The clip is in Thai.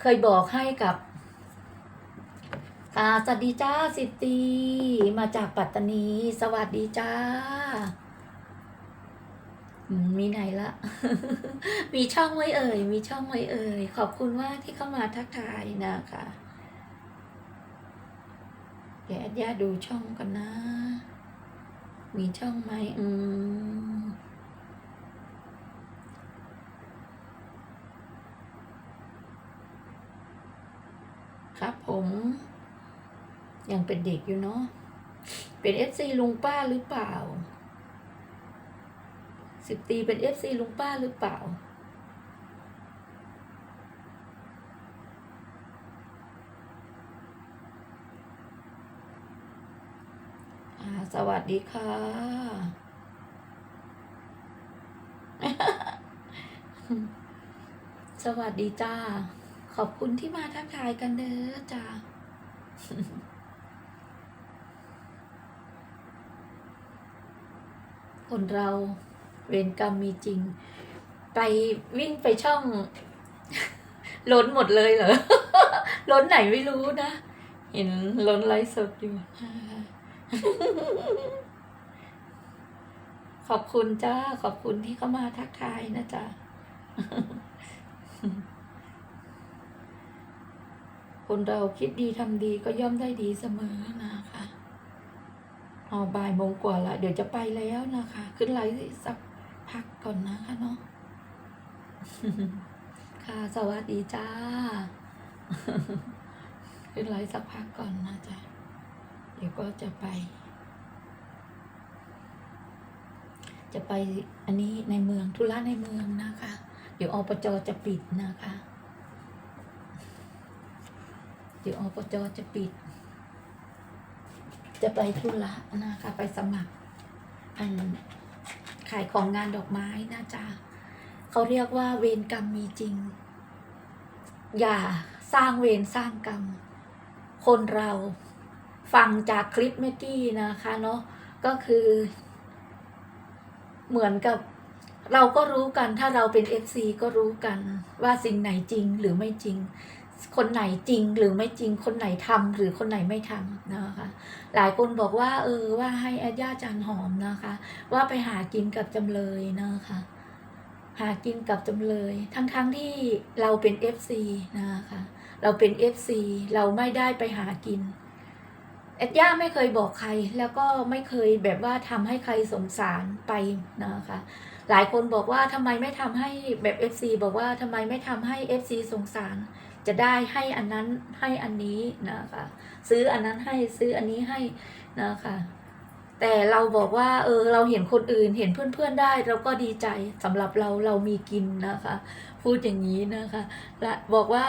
เคยบอกให้กับค่ะสวัสดีจ้าสิตีมาจากปัตตานี สวัสดีจ้ามมีไหนละ มีช่องไว้เอ่ย มีช่องไว้เอ่ย ขอบคุณมากที่เข้ามาทักทายนะคะเดี๋ยวแอดย่าดูช่องกันนะ มีช่องไหมอืม ครับผมยังเป็นเด็กอยู่เนาะเป็นเอฟซีลุงป้าหรือเปล่า สิบตีเป็นเอฟซีลุงป้าหรือเปล่า สวัสดีค่ะ สวัสดีจ้า อบคุณที่มาทักทายกันเด้อจ้าคนเราเวรกรรมมีจริง ไปวิ่งไปช่อง ล้นหมดเลยเหรอ ล้นไหนไม่รู้นะ เห็นล้นไลฟ์สดอยู่ ขอบคุณจ้า ขอบคุณที่เข้ามาทักทายนะจ๊ะ คนเราคิดดีทำดีก็ย่อมได้ดีเสมอนะคะเอาบ่ายโมงกว่าละเดี๋ยวจะไปแล้วนะคะ ขึ้นไลฟ์สักพักก่อนนะคะเนาะค่ะสวัสดีจ้า ขึ้นไลฟ์สักพักก่อนนะจ๊ะเดี๋ยวก็จะไป จะไปอันนี้ในเมืองธุระในเมืองนะคะ เดี๋ยวอปจจะปิดนะคะ เดี๋ยวอปจจะปิด จะไปธุระนะคะ ไปสมัคร อันขายของงานดอกไม้นะจ๊ะเขาเรียกว่าเวรกรรมมีจริง อย่าสร้างเวรสร้างกรรม คนเราฟังจากคลิปเมื่อกี้นะคะเนาะก็คือ เหมือนกับเราก็รู้กันถ้าเราเป็น FC ก็รู้กันว่าสิ่งไหนจริงหรือไม่จริง คนไหนจริงหรือไม่จริงคนไหนทำหรือคนไหนไม่ทำนะคะหลายคนบอกว่า เออว่าให้อาญาจันหอมนะคะ ว่าไปหากินกับจำเลยนะคะ หากินกับจำเลย ทั้งๆทที่เราเป็น FC นะคะ เราเป็น FC เราไม่ได้ไปหากินเอ็ดย่าไม่เคยบอกใครแล้วก็ไม่เคยแบบว่าทำให้ใครสงสารไปนะคะ หลายคนบอกว่าทำไมไม่ทำให้แบบ FC บอกว่าทำไมไม่ทำให้ FC สงสาร จะได้ให้อันนั้นให้อันนี้นะคะ ซื้ออันนั้นให้ซื้ออันนี้ให้นะคะ แต่เราบอกว่า เออ เราเห็นคนอื่นเห็นเพื่อนๆได้ เราก็ดีใจสำหรับเราเรามีกินนะคะ พูดอย่างนี้นะคะ และบอกว่า